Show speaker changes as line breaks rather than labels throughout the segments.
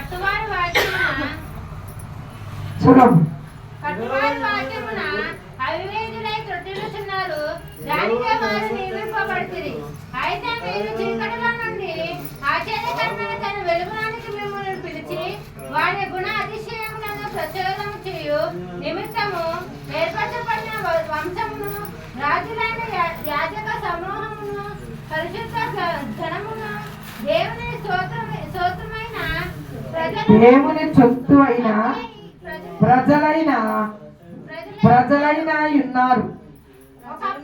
కట్టువారి వాక్యమున
చూడమ్మ
కట్టువారి వాక్యమున అవివేకులై తొట్టిల్లుచున్నారు దానికే వారు నియమింపబడుతుంది అయితే మీరు చీకటిలో నుండి ఆశ్చర్యకరమైన తన వెలుగులోనికి మిమ్మల్ని పిలిచి వారి గుణ అతిశయములను ప్రచోదనం చేయు. నిమిత్తము ఏర్పరచబడిన వంశమును రాజులైన యాజక సమూహమును పరిశుద్ధ జ- జనమును దేవుని స్తోత్రమ- స్తోత్రమైన ప్రజలు
దేవుని చొత్తు అయిన
ప్రజలు-
ప్రజలైన
ప్రజలు-
ప్రజలైన ఉన్నారు.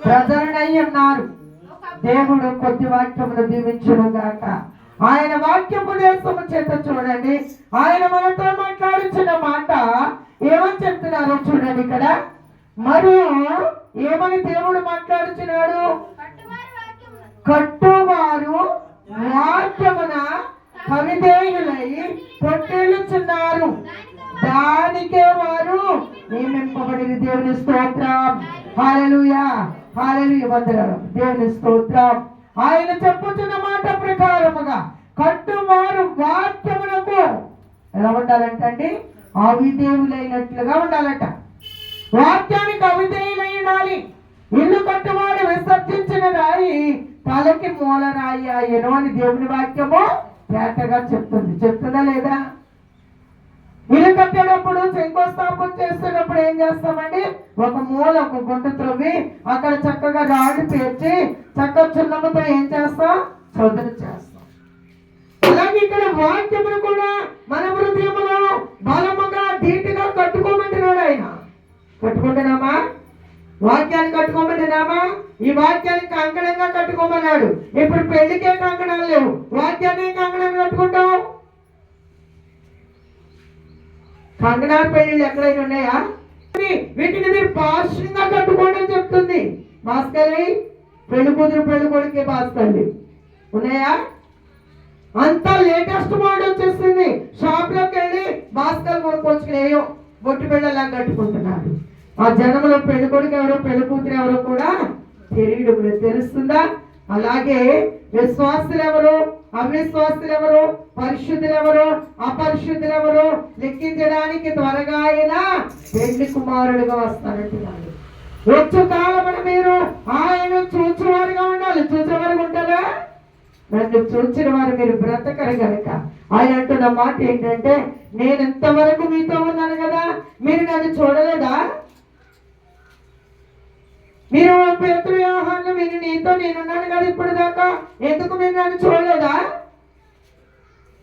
ప్రజలనై ఉన్నారు. దేవుడు కొద్ది వాక్యమును దీవించును గాక ఆయన వాక్యోపదేశము చేత చూడండి. ఆయన మనతో మాట్లాడుచున్న మాట ఏమని చెప్తున్నారో చూడండి ఇక్కడ. మరియు ఏమని దేవుడు మాట్లాడుచున్నాడు?
కట్టువారి
దేవుని స్తోత్రం. హాలలుయా హాలలుయ వందనాలు. దేవుని స్తోత్రం. ఆయన చెప్పుతున్న మాట ప్రకారముగా కట్టువారు వాక్యమునకు ఎలా ఉండాలంటండి అవిదేవులైనట్లుగా ఉండాలట. వాక్యానికి అవిధేయులై ఉండాలి. ఇల్లు కట్టువాడు విసర్జించిన రాయి తలకి మూల రాయి అయ్యను అని దేవుని వాక్యము తేటగా చెప్తుంది. చెప్తుందా లేదా? ఇల్లు కట్టేటప్పుడు శంకుస్థాపన చేస్తున్నప్పుడు ఏం చేస్తామండి? ఒక మూల ఒక గుంట త్రవ్వి అక్కడ చక్కగా రాళ్ళు పేర్చి చక్క చున్నముతో ఏం చేస్తాం? చదును చేస్తాం. అలాగే ఇక్కడ వాక్యమును కూడా మన హృదయములో బలముగా ధీటుగా కట్టుకోమంటున్నాడు ఆయన. కట్టుకుంటున్నామా? వాక్యాన్ని కట్టుకోమంటున్నామా? ఈ వాక్యాన్ని కంకణంగా కట్టుకోమన్నాడు. ఇప్పుడు పెళ్ళికే కంకణాలు లేవు? వాక్యాన్ని కంకణం కట్టుకుంటావు? కంకణాల పెళ్ళిళ్ళు ఎక్కడైనా ఉన్నాయా? వీటిని మీరు పార్శ్వంగా కట్టుకోండి అని చెప్తుంది. భాస్కరి పెళ్ళి కూతురు పెళ్ళి కొడుకే భాస్కర్ది ఉన్నాయా? అంతా లేటెస్ట్ మోడల్ వచ్చేసింది. షాప్లోకి వెళ్ళి భాస్కర్ కొనుక్కొచ్చుకునేయో బొట్టు పెళ్ళలా కట్టుకుంటున్నారు ఆ జనంలో పెళ్ళి కొడుకు ఎవరో పెళ్ళి కూతురు ఎవరో కూడా తెలియడం తెలుస్తుందా? అలాగే విశ్వాసులు ఎవరు అవిశ్వాసులు ఎవరు పరిశుద్ధులు ఎవరు అపరిశుద్ధులు ఎవరు లెక్కించడానికి త్వరగా అయినా పెళ్ళి కుమారుడిగా వస్తానంటున్నాడు వచ్చు కాలమున మీరు ఆయన చూచువారుగా ఉండాలి. చూసేవారుగా ఉంటారా? నన్ను చూచిన వారు మీరు బ్రతకరు కనుక ఆయన అంటున్న మాట ఏంటంటే నేను ఎంతవరకు మీతో ఉన్నాను కదా మీరు నన్ను చూడలేదా? మీరు పేతురు నేను నీతో నేనున్నాను కదా ఇప్పుడు దాకా ఎందుకు మీరు నన్ను చూడలేదా?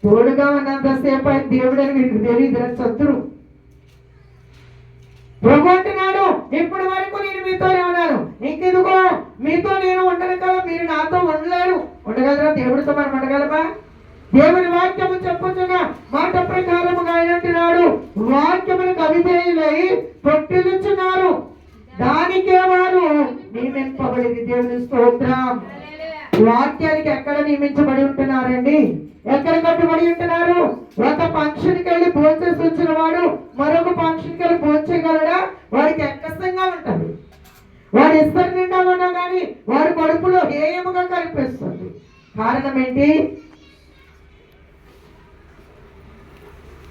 తోడుగా ఉన్నంతసేపు ఆయన దేవుడు అని మీకు తెలియదు శత్రు ప్రభు అంటున్నాడు ఇప్పటి వరకు నేను మీతోనే ఉన్నాను. ఇంకెందుకో? మీతో నేను ఉండను కదా మీరు నాతో ఉండలేరు. ఉండగలరా? దేవుడితో మనం ఉండగలమా? దేవుని వాక్యము చెప్పుతున్న మాట ప్రకారముగా ఆయన అంటున్నాడు వాక్యములకు అవిధేయులై పొట్టిలుచున్నారు దానికే వారు నియమింపబడింది దేవుని స్తోత్రం. వాక్యానికి ఎక్కడ నియమించబడి ఉంటున్నారండి? ఎక్కడ కట్టుబడి ఉంటున్నారు? ఒక ఫంక్షన్కి వెళ్ళి భోంచేసి వచ్చిన వాడు మరొక ఫంక్షన్కి వెళ్ళి భోంచేయగలడా వాడికి ఎక్కసంగా ఉంటుంది. వాడు ఇస్తారు నిండా ఉన్నా కానీ వాడి కడుపులో హేయముగా కనిపిస్తుంది. కారణం ఏంటి?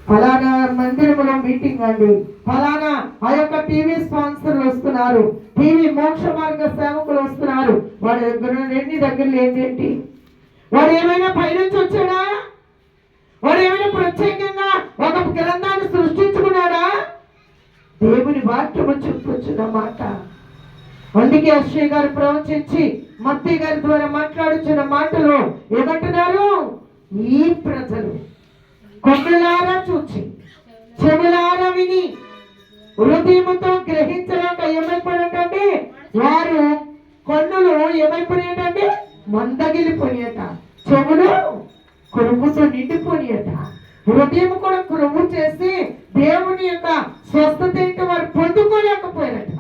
ఫలానా మందిరములో మీటింగ్ అండి. ఫలానా ఆ యొక్క టీవీ స్పాన్సర్లు వస్తున్నారు. టీవీ మోక్ష మార్గ సేవకులు వస్తున్నారు. వాడి దగ్గర ఎన్ని దగ్గరలు ఏంటేంటి వాడు ఏమైనా పైనుంచి వచ్చాడా? వాడు ఏమైనా ప్రత్యేకంగా ఒక గ్రంథాన్ని సృష్టించుకున్నాడా? దేవుని వాక్యము చెప్పుకొచ్చిన మాట. అందుకే అక్షయ్ గారు ప్రవచించి మత్తి గారి ద్వారా మాట్లాడుచున్న మాటలు ఏమంటున్నారు? ఈ ప్రజలు. కొమ్ములారా చూచి చెవులారా విని హృదయముతో గ్రహించలేక ఏమైపోయినట్టంటే వారు కన్నులు ఏమైపోయినట్టంటే మందగిలిపోయేట చెవులు కురుముతో నిండిపోయేట హృదయం కూడా కురుము చేసి దేవుని యొక్క స్వస్థత ఏంటి వారు పొందుకోలేకపోయారట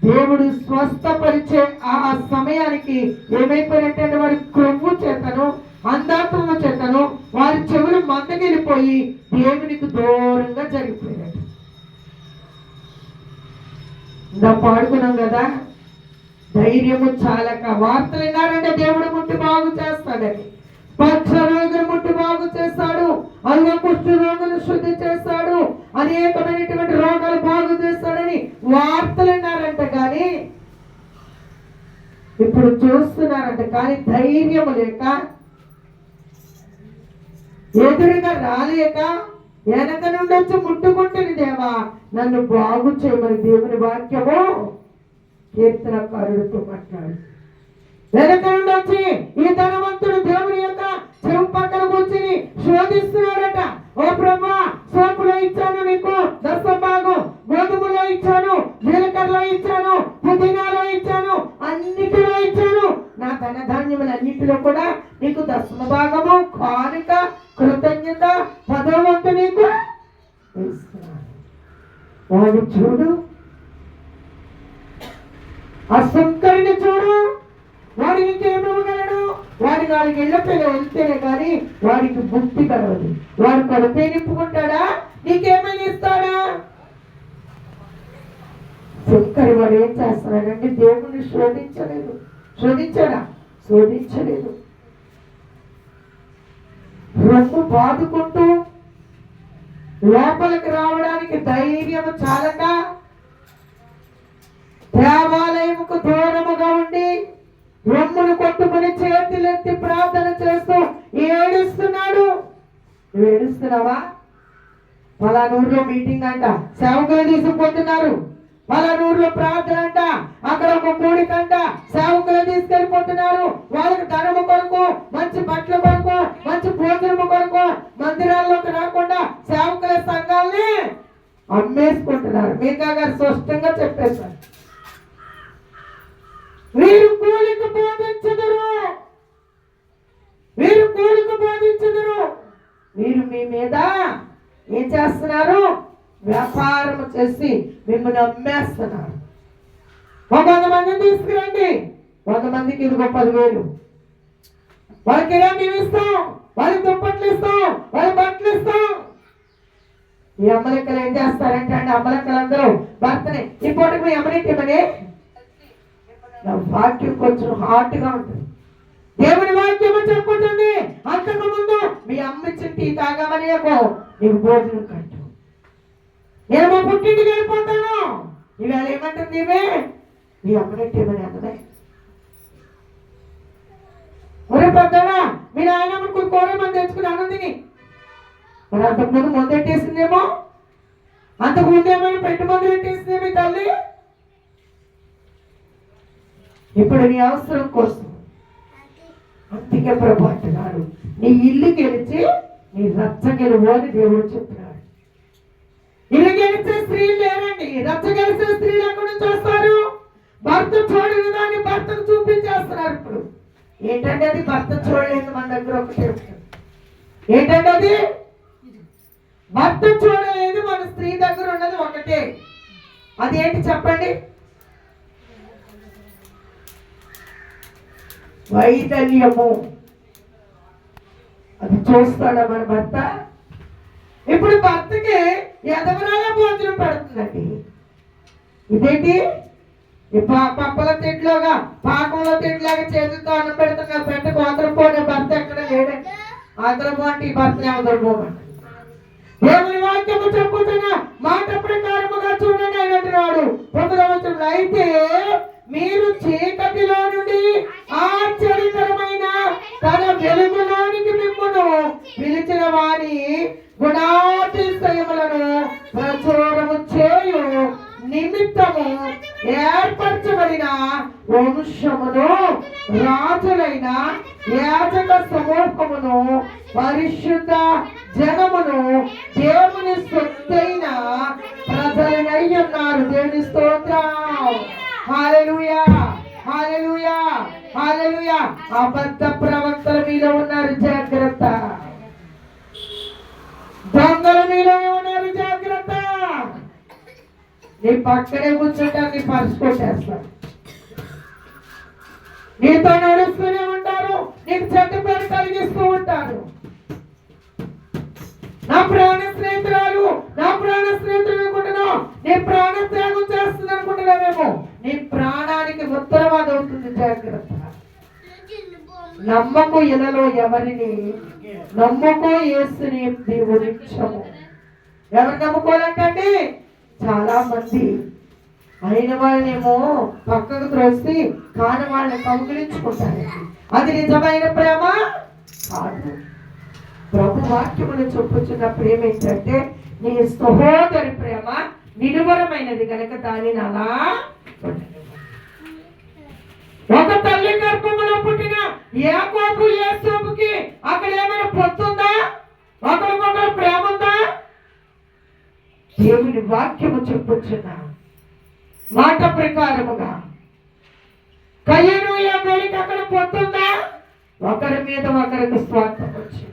దేవుడు స్వస్థపరిచే ఆ సమయానికి ఏమైపోయినట్టే వారి క్రొవ్వు చేతను అంధాత్మ చేతను వారి చెవులు మందగిలిపోయి దేవునికి దూరంగా జరిగిపోయాడు ఇంకా పాడుకున్నాం కదా ధైర్యము చాలక వార్తలు విన్నారంటే దేవుడు ముట్టి బాగు చేస్తాడని. పక్ష రోగులు ముట్టి బాగు చేస్తాడు అల్లకు కుష్ఠ రోగులు శుద్ధి చేస్తాడు అనేకమైనటువంటి రోగాలు బాగు చేస్తాడని వార్తలు విన్నారంట కానీ ఇప్పుడు చూస్తున్నారంట కానీ ధైర్యం లేక ఎదురుగా రాలేక వెనక నుండి వచ్చి ముట్టుకుంటుంది దేవా. నన్ను బాగు చేయమని దేవుని వాక్యము కీర్తనకారుడితో మాట్లాడు. వెనక నుండి వచ్చి ఈ ధనవంతుడు దేవుని యొక్క చెవు పక్కన కూర్చుని శోధిస్తున్నాడట. ఓ బ్రహ్మ సోపులో ఇచ్చాను నీకు దశ భాగం గోధుమలో ఇచ్చాను జీలకర్రలో ఇచ్చాను పుదీనాలో ఇచ్చాను అన్నిటిలో ఇచ్చాను. నా ధనధాన్యములు అన్నిటిలో కూడా నీకు దశమ భాగము కానుక కృతజ్ఞత పదవంతు నీకు? ఇస్తున్నాను వాడు చూడు. ఆ సుంకరిని చూడు. వాడు ఇంకేమివ్వగలడు వాడి వాడికి ఇళ్ళ వెళ్తేనే కానీ వాడికి బుద్ధి కలవదు. వాడు కడుపే నింపుకుంటాడా? నీకేమైనా ఇస్తాడా? సుంకరి వాడు ఏం చేస్తున్నాడంటే దేవుణ్ణి శోధించలేదు. శోధించాడా? శోధించలేదు. రొమ్ము బాదుకుంటూ లోపలికి రావడానికి ధైర్యం చాలక దేవాలయముకు దూరముగా ఉండి రొమ్మును కొట్టుకుని చేతులెత్తి ప్రార్థన చేస్తూ ఏడుస్తున్నాడు. ఏడుస్తున్నావా? పలానూరులో మీటింగ్ అంట. సేవకులు తీసుకుపోతున్నారు. పలానూరులో ప్రార్థన అంట. అక్కడ ఒక కూడికంట సేవకులు తీసుకెళ్ళిపోతున్నారు. వాళ్ళకి మీకా గారు స్పష్టంగా చెప్పేశారు. వీరు కూలికి బోధించదురు. వీరు కూలికి బోధించదురు. వీరు మీ మీద ఏం చేస్తున్నారు? వ్యాపారం చేసి మిమ్మల్ని అమ్మేస్తున్నారు. ఒక వంద మందిని తీసుకురండి. వంద మందికి ఇదిగో పదివేలు. వాళ్ళకి ఇలా ఇస్తాం? వాళ్ళకి దుప్పట్లు ఇస్తాం. వాళ్ళకి బట్టలు ఇస్తాం. ఈ అమ్మలెక్కలు ఏం చేస్తారంటే అండి అమ్మలెక్కలందరూ భర్తనే. ఈ పూటకు మీ అమ్మనిట్టమని నా వాక్యం కొంచెం హాట్గా ఉంటుంది. దేవుని వాక్యం చెప్పుతుంది అంతకు ముందు మీ అమ్మ ఇచ్చిన టీ తాగమని నీకు భోజనం కట్టు. నేను మా పుట్టింటికి వెళ్ళిపోతాను. ఇవాళ ఏమంటుంది ఇవే మీ అమ్మనట్టేమని అన్నదే ఒరే పెద్దనా మీ నాయనమ్మకు మనకు కూర మంది తెచ్చుకుని అన్నదిని మరి అంతకుముందు ముందు పెట్టేసిందేమో అంతకుముందు ఏమైనా పెట్టి మందు పెట్టేసిందేమో తల్లి? ఇప్పుడు నీ అవసరం కోసం అందుకే ప్రభు అంటున్నాడు. నీ ఇల్లు గెలిచి నీ రచ్చ గెలువు అని దేవుడు చెప్తున్నాడు. ఇల్లు గెలిచే స్త్రీలు లేరండి. రచ్చ గెలిచే స్త్రీలు ఎక్కడి నుంచి వస్తారు? భర్త చూడని దాన్ని భర్తను చూపించేస్తున్నారు ఇప్పుడు. ఏంటంటే అది? భర్త చూడలేదు మన దగ్గర ఒకటి ఏంటంటే అది? భర్త చూడలేదు మన స్త్రీ దగ్గర ఉన్నది ఒకటే. అదేంటి చెప్పండి? వైదల్యము. అది చూస్తాడా మన భర్త? ఇప్పుడు భర్తకి ఎదవరాల భోజనం పడుతుందండి. ఇదేంటి? ఈ పప్పల తిట్లాగా పాకంలో తిట్లాగా చేతులతో అన్నం పెడుతున్నా పెట్ట కోతలు పోనే భర్త ఎక్కడ లేడండి? ఆతల పోండి ఈ భర్తని అవతల దేవుని వాక్యము చెప్పుతున్న మాట ప్రకారముగా చూడండి అయినట్టున్నాడు పొందవచ్చుడు అయితే మీరు చీకటిలో నుండి ఆశ్చర్యకరమైన తన వెలుగులోనికి మిమ్మను పిలిచిన వారి గుణాతిశయములను ప్రచురము చే నిమిత్తము ఏర్పరచబడిన వంశమును రాజులైన యాజక సమూహమును పరిశుద్ధ జనమును దేవుని సొత్తైన ప్రజలనై ఉన్నారు. దేవుని స్తోత్రం. హాలెలుయా హాలెలుయా హాలెలుయా అబద్ధ ప్రవక్తల మీద ఉన్నారు. జాగ్రత్త. దొంగల మీద ఉన్నారు నీ పక్కనే కూర్చుంటా నీ పర్సు కొట్టేస్తాను నీతో నడుస్తూనే ఉంటారు నీకు చెడ్డ పేరు కలిగిస్తూ ఉంటారు. నా ప్రాణ స్నేహితురాలు నా ప్రాణ స్నేహితుడు అనుకుంటున్నావు. నీ ప్రాణ త్యాగం చేస్తుంది అనుకుంటున్నావేమో నీ ప్రాణానికి ఉత్తరవాదం అవుతుంది జాగ్రత్త. నమ్మకు ఇలలో ఎవరిని నమ్ముకో యేసుని దేవునిచ్చము ఎవరు నమ్ముకోవాలంటే చాలా మంది అయిన వాళ్ళనేమో పక్కకు త్రోసి కాని వాళ్ళని కౌగిలించుకుంటారు. అది నిజమైన ప్రేమ? కాదు. ప్రభు వాక్యములు చెప్పుచున్నప్పుడు ఏమేంటంటే నీ సహోదరి ప్రేమ నిలువరమైనది కనుక దానిని అలా ఒక తల్లి గర్భములో పుట్టిన ఏ కోపు ఏ సోపుకి అక్కడ ఏమైనా పొత్తుందా? ఒకరికొకరు ప్రేమ దేవుని వాక్యము చెప్పుచున్నా మాట ప్రకారముగా కయ్యను యాబేలికి అక్కడ పొత్తుందా ఒకరి మీద ఒకరికి స్వార్థం వచ్చింది.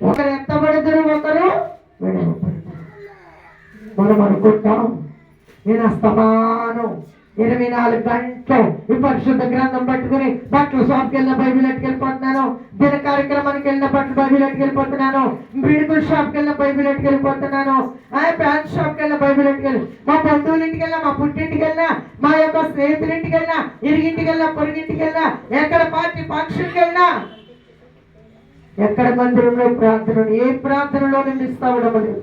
ఒకరు ఎత్తబడదురు ఒకరు విడవబడతారు. మనం అనుకుంటాం నేను అస్తమానం. ఇరవై నాలుగు గంటలు ఈ పరిశుద్ధ గ్రంథం పట్టుకుని బట్టల షాప్కి వెళ్ళిన బైబిల్ ఎట్టుకెళ్ళిపోతున్నాను దిన కార్యక్రమానికి వెళ్ళిన బట్టలు బైబిల్ ఎట్టుకెళ్ళిపోతున్నాను బీడుకుల షాప్కి వెళ్ళిన బైబిల్ ఎట్టుకెళ్ళిపోతున్నాను ఆ ప్యాంట్ షాప్కి వెళ్ళిన బైబిల్ ఎట్టుకెళ్ళి మా బంధువుల ఇంటికి వెళ్ళినా మా పుట్టింటికి వెళ్ళినా మా యొక్క స్నేహితుల ఇంటికి వెళ్ళినా ఇరిగింటికి వెళ్ళినా పొరిగింటికి వెళ్ళినా ఎక్కడ పార్టీ ఫంక్షన్కి వెళ్ళినా? ఎక్కడ మందిరంలో ప్రార్థనలు? ఏ ప్రార్థనలో నిలుస్తా ఇస్తావడమలేదు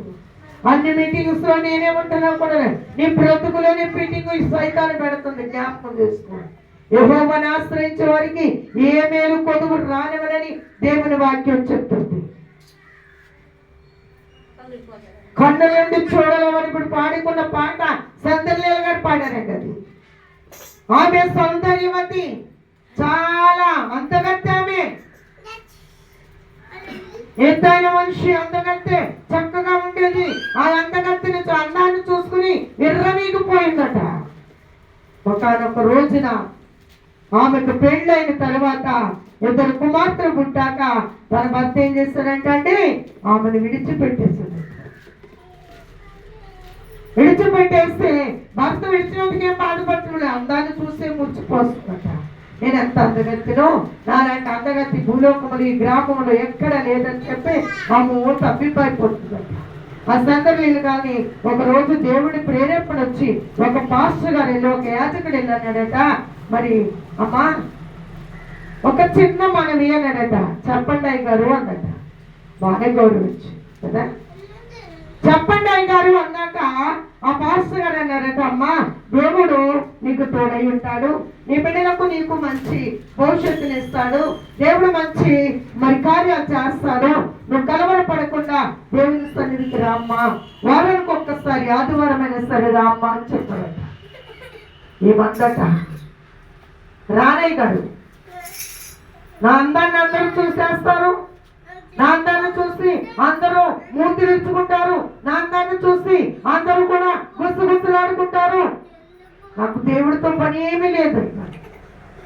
అన్ని మీటింగ్స్లో నేనేమంటున్నా కూడా నీ బ్రతుకులో నీ మీటింగ్ సైతాలు పెడుతుంది. జ్ఞాపకం చేసుకోండి యెహోవాను ఆశ్రయించే వారికి ఏ మేలు కొదువు రానివనని దేవుని వాక్యం చెప్తుంది. కన్ను నుండి చూడలేమని ఇప్పుడు పాడుకున్న పాట సందర్లేలు గారు పాడారండి అది ఆమె సౌందర్యవతి. చాలా అంతగత్తే ఆమె ఎత్తైన మనిషి అందగత్తె చక్కగా ఉండేది ఆ అందగత్తెని అందాన్ని చూసుకుని ఎర్రవీగిపోయిందట ఒకనొక రోజున ఆమెకు పెళ్ళైన తర్వాత ఇద్దరు కుమార్తెలు పుట్టాక తన భర్త ఏం చేస్తాడంటే ఆమెను విడిచిపెట్టేశాడు విడిచిపెట్టేస్తే భర్త విడిచినందుకు ఏం బాధపడుతున్నాడు? అందాన్ని చూస్తే ముచ్చిపోస్తుందట నేను ఎంత అందగత్తినో నాలాంటి అందగత్తి భూలోకములు ఈ గ్రామంలో ఎక్కడ లేదని చెప్పి ఆమె మూడు తప్పిపోయిపోతుందట ఆ సందర్భంలో కానీ ఒక రోజు దేవుడి ప్రేరేపణ వచ్చి ఒక పాస్టర్ గారు వెళ్ళి ఒక యాజకుడు వెళ్ళన్నాడట. మరి అమ్మా ఒక చిన్న మనవి అన్నాడట. చెప్పండి అయ్య గారు అన్నట. బాగానే గౌరవించు కదా? చెప్పండి అయ్య గారు అన్నాక ఆ పాస్టర్ గారు అన్నారట అమ్మా దేవుడు నీకు తోడై ఉంటాడు. నీ బిడ్డలకు నీకు మంచి భవిష్యత్తుని ఇస్తాడు. దేవుడు మంచి మరి కార్యాలు చేస్తాడు. నువ్వు కలవరపడకుండా దేవుని సన్నిధికి రామ్మా. వారానికి ఒక్కసారి ఆదివారమైన సరే రామ్మా అని చెప్పారట. మందట రానయ్య గారు నా అందాన్ని అందరూ చూసేస్తారు. నా చూసి అందరూ మూర్తి తెచ్చుకుంటారు నా చూసి అందరూ కూడా గుస్సు గుస్తులాడుకుంటారు నాకు దేవుడితో పని ఏమీ లేదు.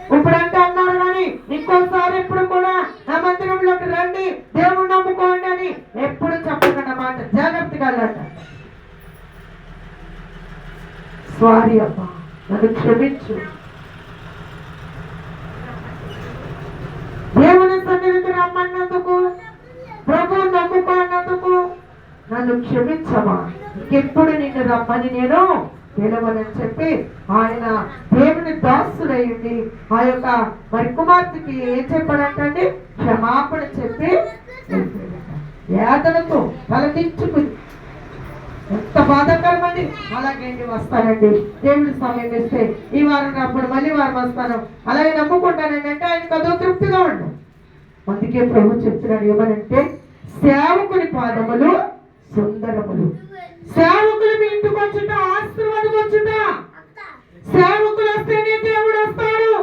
ఇప్పుడంటే అన్నారు కానీ ఇంకోసారి ఎప్పుడు కూడా నా మందిరంలోకి రండి దేవుడు నమ్ముకోండి అని ఎప్పుడు చెప్పకుండా మాట జాగ్రత్తగా లేట సారీ అమ్మా నన్ను క్షమించు దేవుని సన్నిధికి రమ్మన్నందుకు ప్రభు నమ్ముకున్నందుకు నన్ను క్షమించమా? ఎప్పుడు నిన్ను రమ్మని నేను పిలవనని చెప్పి ఆయన దేవుని దాసుడయ్యండి ఆ యొక్క మరి కుమార్తెకి ఏం చెప్పాడంటండి? క్షమాపణ చెప్పి వేదనతో తలదించుకుని ఎంత బాధాకరమండి అలాగేంటి వస్తానండి. దేవుడి సమయం ఇస్తే ఈ వారం అప్పుడు మళ్ళీ వారం వస్తాను. అలాగే నమ్ముకుంటానండి. అంటే ఆయనకు అదో తృప్తిగా ఉండు. అందుకే ప్రభు చెప్తున్నాడు ఏమనంటే సేవకుని పాదములు సుందరములు. సేవకులు మీ ఇంటికి వచ్చుట ఆశీర్వాదం వచ్చుట. సేవకులు వస్తేనే దేవుడు వస్తాడు.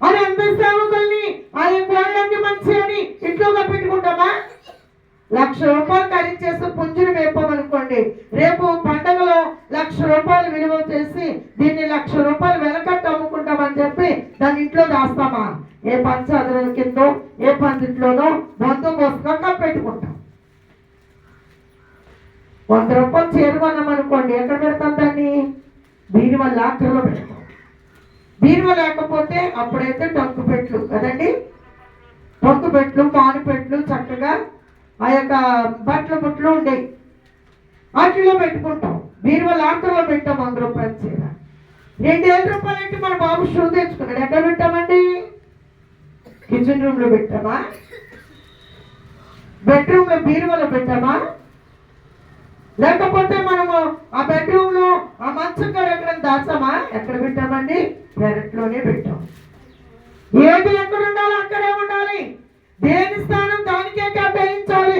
అని అందరి సేవకుల్ని ఆయన కోళ్ళన్ని మంచి అని ఇంట్లోగా పెట్టుకుంటామా? లక్ష రూపాయలు ఖరీదు చేసి పుంజుని మేపామనుకోండి. రేపు పండగలో లక్ష రూపాయలు విలువ చేసి దీన్ని లక్ష రూపాయలు అప్పుడైతే టంకు పెట్లు కదండి టంకు పెట్లు పాను పెట్లు చక్కగా ఆ యొక్క బట్టల బుట్లు ఉండేవి వాటిలో పెట్టుకుంటాం. బీరువా లాకర్లో పెట్టాం వంద రూపాయల చీర. రెండు వేల రూపాయలు అంటే మన బాబు షూ తెచ్చుకున్నాడు. ఎక్కడ పెట్టామండి? కిచెన్ రూమ్లో పెట్టామా? బెడ్రూమ్లో బీరువాలో పెట్టామా? లేకపోతే మనము ఆ బెడ్రూమ్లో ఆ మంచం కాడ ఎక్కడ దాచామా? ఎక్కడ పెట్టామండి? పెరట్లోనే పెట్టాం. ఏది ఎక్కడ ఉండాలో అక్కడే ఉండాలి. దేని స్థానం దానికే కేటాయించాలి.